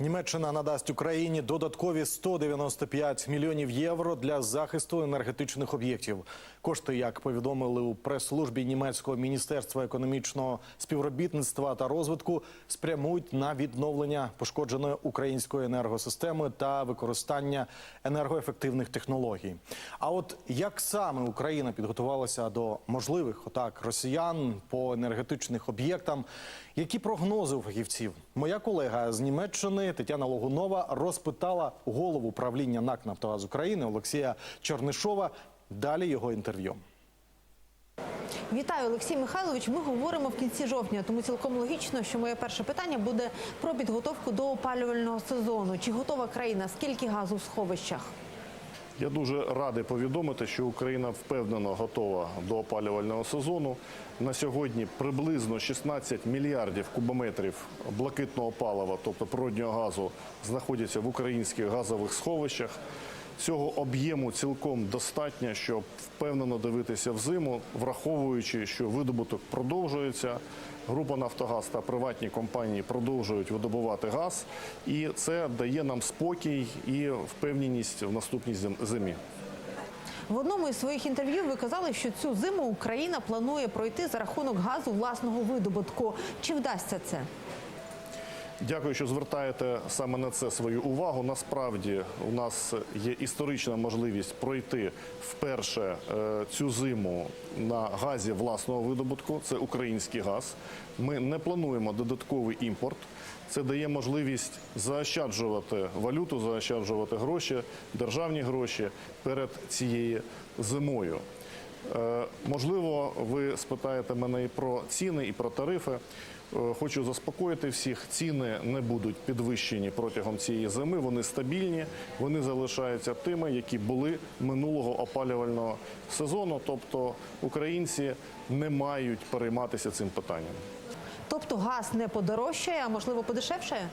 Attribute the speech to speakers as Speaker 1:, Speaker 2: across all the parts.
Speaker 1: Німеччина надасть Україні додаткові 195 мільйонів євро для захисту енергетичних об'єктів. Кошти, як повідомили у прес-службі німецького міністерства економічного співробітництва та розвитку, спрямують на відновлення пошкодженої української енергосистеми та використання енергоефективних технологій. А от як саме Україна підготувалася до можливих атак росіян по енергетичних об'єктам? Які прогнози у фахівців? Моя колега з Німеччини Тетяна Логунова розпитала голову правління НАК «Нафтогаз України Олексія Чернишова. Далі його інтерв'ю.
Speaker 2: Вітаю, Олексій Михайлович. Ми говоримо в кінці жовтня, тому цілком логічно, що моє перше питання буде про підготовку до опалювального сезону. Чи готова країна? Скільки газу в сховищах?
Speaker 3: Я дуже радий повідомити, що Україна впевнено готова до опалювального сезону. На сьогодні приблизно 16 мільярдів кубометрів блакитного палива, тобто природнього газу, знаходяться в українських газових сховищах. Цього об'єму цілком достатньо, щоб впевнено дивитися в зиму, враховуючи, що видобуток продовжується. Група Нафтогаз та приватні компанії продовжують видобувати газ, і це дає нам спокій і впевненість в наступній зим- зимі.
Speaker 2: В одному із своїх інтерв'ю ви казали, що цю зиму Україна планує пройти за рахунок газу власного видобутку. Чи вдасться це?
Speaker 3: Дякую, що звертаєте саме на це свою увагу. Насправді у нас є історична можливість пройти вперше е, цю зиму на газі власного видобутку. Це український газ. Ми не плануємо додатковий імпорт. Це дає можливість заощаджувати валюту, заощаджувати гроші, державні гроші перед цією зимою. Е, Можливо, ви спитаєте мене і про ціни, і про тарифи. Е, Хочу заспокоїти всіх, ціни не будуть підвищені протягом цієї зими. Вони стабільні, вони залишаються тими, які були минулого опалювального сезону. Тобто українці не мають перейматися цим питанням.
Speaker 2: Тобто газ не подорожчає, а можливо подешевшає?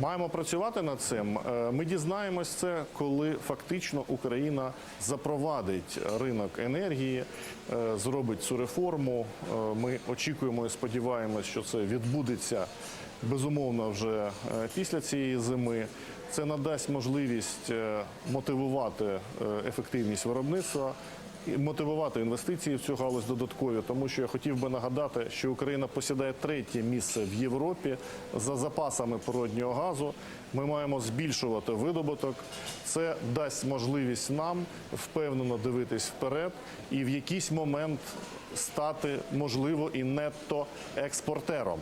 Speaker 3: Маємо працювати над цим. Е, Ми дізнаємось це, коли фактично Україна запровадить ринок енергії, е, зробить цю реформу. Е, Ми очікуємо і сподіваємось, що це відбудеться безумовно вже після цієї зими. Це надасть можливість мотивувати ефективність виробництва. Мотивувати інвестиції в цю галузь додаткові, тому що я хотів би нагадати, що Україна посідає третє місце в Європі за запасами природнього газу. Ми маємо збільшувати видобуток. Це дасть можливість нам впевнено дивитись вперед і в якийсь момент стати можливо і нетто експортером.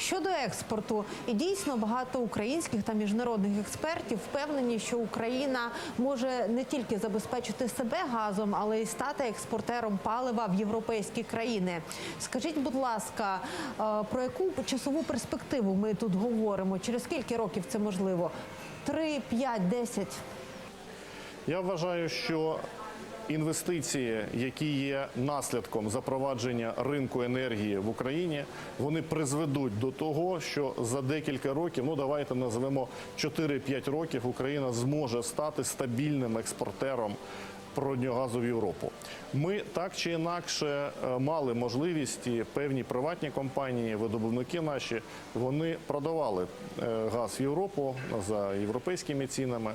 Speaker 2: Щодо експорту, і дійсно багато українських та міжнародних експертів впевнені, що Україна може не тільки забезпечити себе газом, але й стати експортером палива в європейські країни. Скажіть, будь ласка, е, про яку часову перспективу ми тут говоримо? Через скільки років це можливо? Три, п'ять, десять?
Speaker 3: Я вважаю, що інвестиції, які є наслідком запровадження ринку енергії в Україні, вони призведуть до того, що за декілька років, ну давайте назвемо 4-5 років, Україна зможе стати стабільним експортером. Природнього газу в Європу. Ми так чи інакше е, мали можливість певні приватні компанії, видобувники наші, вони продавали е, газ в Європу за європейськими цінами.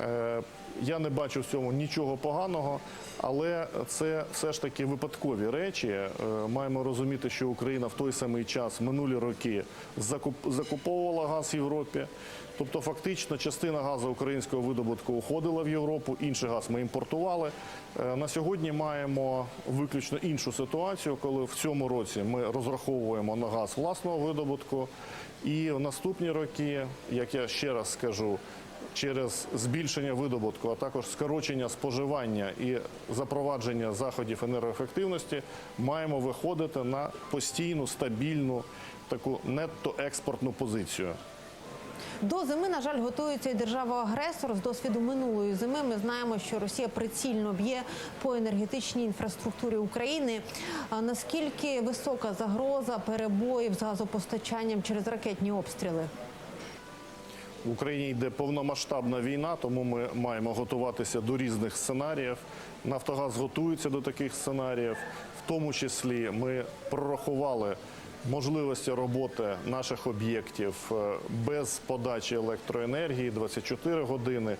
Speaker 3: Е, Я не бачу в цьому нічого поганого, але це все ж таки випадкові речі. Е, Маємо розуміти, що Україна в той самий час минулі роки закуповувала газ в Європі. Тобто, фактично, частина газу українського видобутку уходила в Європу, інший газ ми імпортували. Е, На сьогодні маємо виключно іншу ситуацію, коли в цьому році ми розраховуємо на газ власного видобутку. І в наступні роки, як я ще раз скажу, через збільшення видобутку, а також скорочення споживання і запровадження заходів енергоефективності, маємо виходити на постійну стабільну таку нетто-експортну позицію.
Speaker 2: До зими, на жаль, готується і держава-агресор. З досвіду минулої зими ми знаємо, що Росія прицільно б'є по енергетичній інфраструктурі України. А наскільки висока загроза перебоїв з газопостачанням через ракетні обстріли?
Speaker 3: В Україні йде повномасштабна війна, тому ми маємо готуватися до різних сценаріїв. Нафтогаз готується до таких сценаріїв. В тому числі ми прорахували можливості роботи наших об'єктів е, без подачі електроенергії 24 години,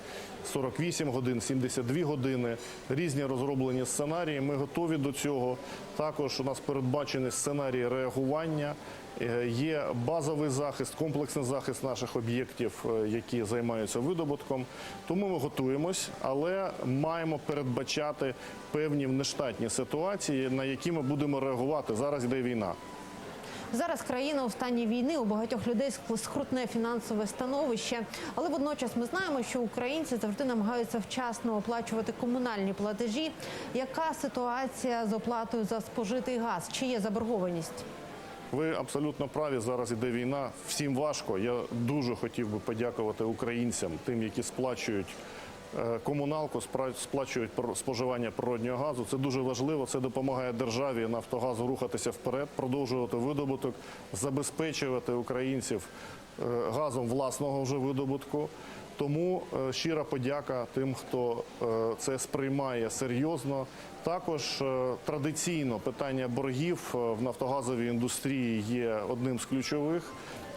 Speaker 3: 48 годин, 72 години. Різні розроблені сценарії. Ми готові до цього. Також у нас передбачений сценарій реагування. Е, Є базовий захист, комплексний захист наших об'єктів, е, які займаються видобутком. Тому ми готуємось, але маємо передбачати певні нештатні ситуації, на які ми будемо реагувати. Зараз йде війна.
Speaker 2: Зараз країна у стані війни у багатьох людей скрутне фінансове становище, але водночас ми знаємо, що українці завжди намагаються вчасно оплачувати комунальні платежі. Яка ситуація з оплатою за спожитий газ? Чи є заборгованість?
Speaker 3: Ви абсолютно праві. Зараз іде війна. Всім важко. Я дуже хотів би подякувати українцям, тим, які сплачують комуналку, сплачують споживання природнього газу. Це дуже важливо. Це допомагає державі Нафтогазу рухатися вперед, продовжувати видобуток, забезпечувати українців е, газом власного вже видобутку. Тому е, щира подяка тим, хто е, це сприймає серйозно. Також е, традиційно питання боргів е, в нафтогазовій індустрії є одним з ключових.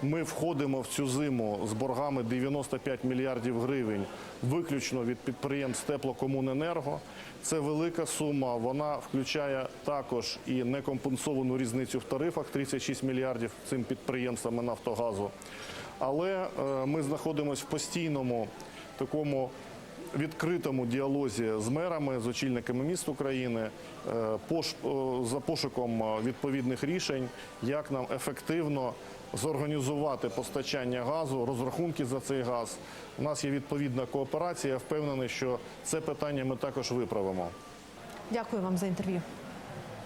Speaker 3: Ми входимо в цю зиму з боргами 95 мільярдів гривень виключно від підприємств теплокомуненерго. Це велика сума. Вона включає також і некомпенсовану різницю в тарифах 36 мільярдів цим підприємствам Нафтогазу. Але е, ми знаходимося в постійному такому відкритому діалозі з мерами, з очільниками міст України е, е, за пошуком відповідних рішень, як нам ефективно зорганізувати постачання газу, розрахунки за цей газ. У нас є відповідна кооперація. Я впевнений, що це питання ми також виправимо.
Speaker 2: Дякую вам за інтерв'ю.